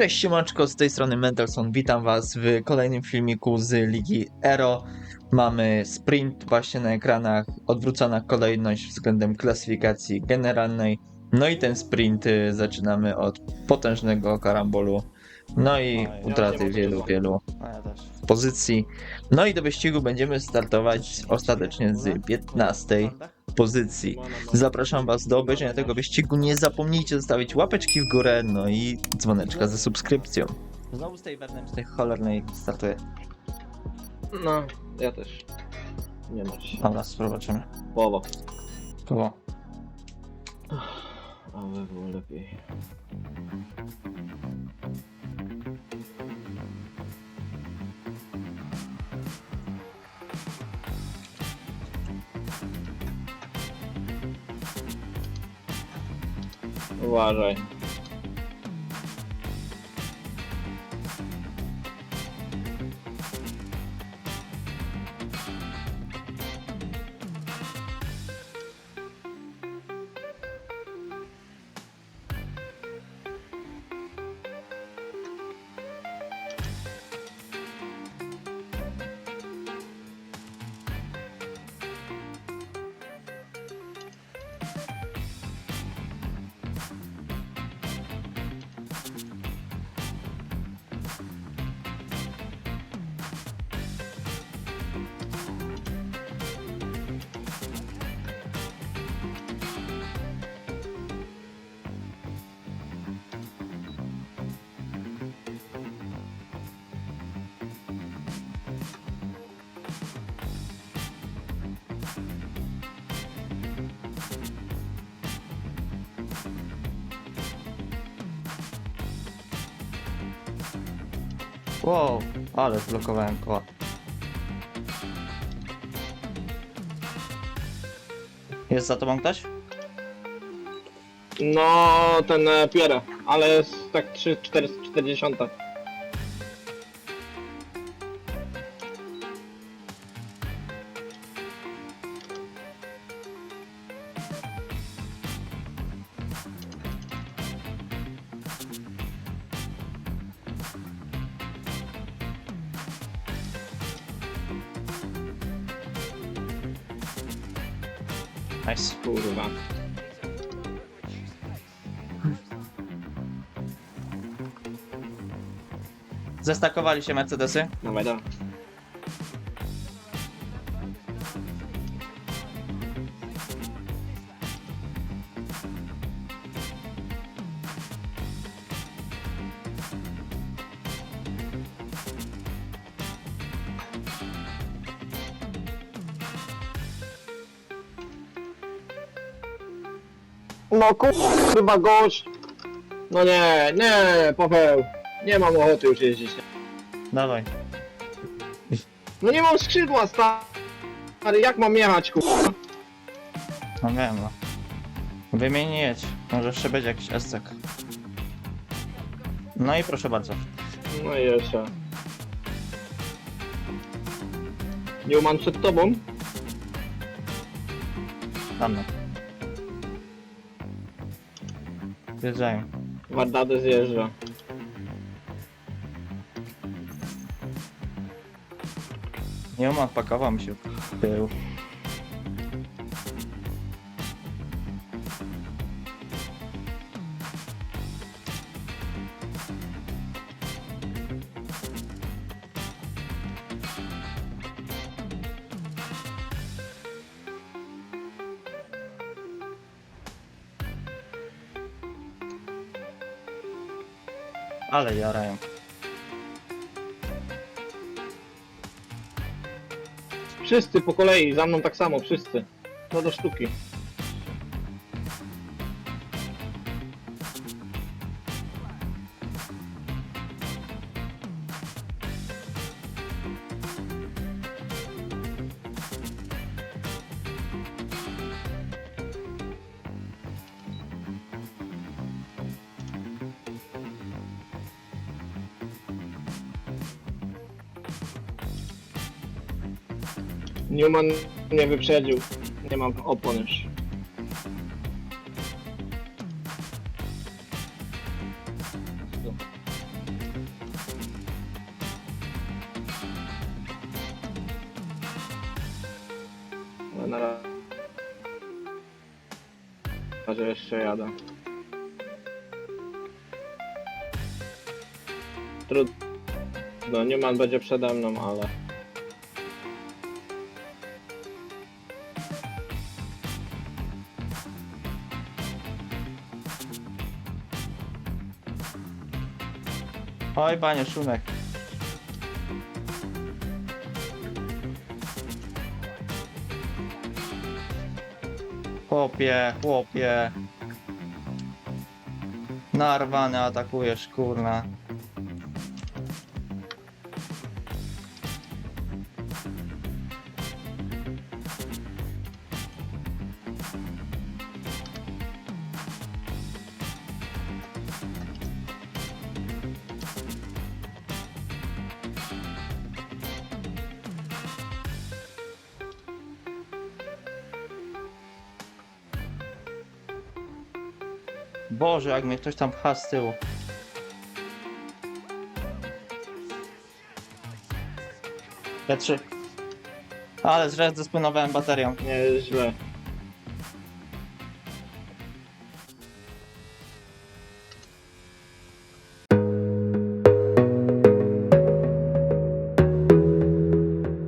Cześć siemanczko, z tej strony Mendelson, witam was w kolejnym filmiku z Ligi Ero. Mamy sprint właśnie na ekranach, odwrócona kolejność względem klasyfikacji generalnej. No i ten sprint y, zaczynamy od potężnego karambolu, no i utraty wielu, wielu pozycji. No i do wyścigu będziemy startować ostatecznie z 15 pozycji. Zapraszam Was do obejrzenia tego wyścigu. Nie zapomnijcie zostawić łapeczki w górę, no i dzwoneczka ze subskrypcją. Znowu z tej wewnętrznej cholernej startuję. No, ja też. Nie martw się. Dobra, zobaczymy. Połowa. Koło. Ale było lepiej. Uważaj. Wow, ale zblokowałem koła. Jest za tobą ktoś? No, ten e, Pierre, ale jest tak 3, Nice. Kurwa. Zestakowali się Mercedesy. Dawaj, dawaj. No kurwa gość! No nie, nie, Paweł. Nie mam ochoty już jeździć. Dawaj. No nie mam skrzydła, stary, jak mam jechać, kurwa? No wiem, no. Wymień i jedź. Może jeszcze będzie jakiś escek. No i proszę bardzo. No i jeszcze. Newman przed tobą? Tam no. Wjeżdżają. Wardady zjeżdża. Nie ma, pakował mi się w tył. Ale jarają. Wszyscy po kolei, za mną tak samo, wszyscy. No do sztuki. Newman mnie wyprzedził. Nie mam opon już. No, na razie jeszcze jadę. Trudno, Newman będzie przede mną, ale... Oj, panie Szumek. Chłopie, chłopie. Narwany atakujesz, kurna. Boże, jak mnie ktoś tam pcha z tyłu. P3. Ale zresztą zdysponowałem baterią. Nie źle.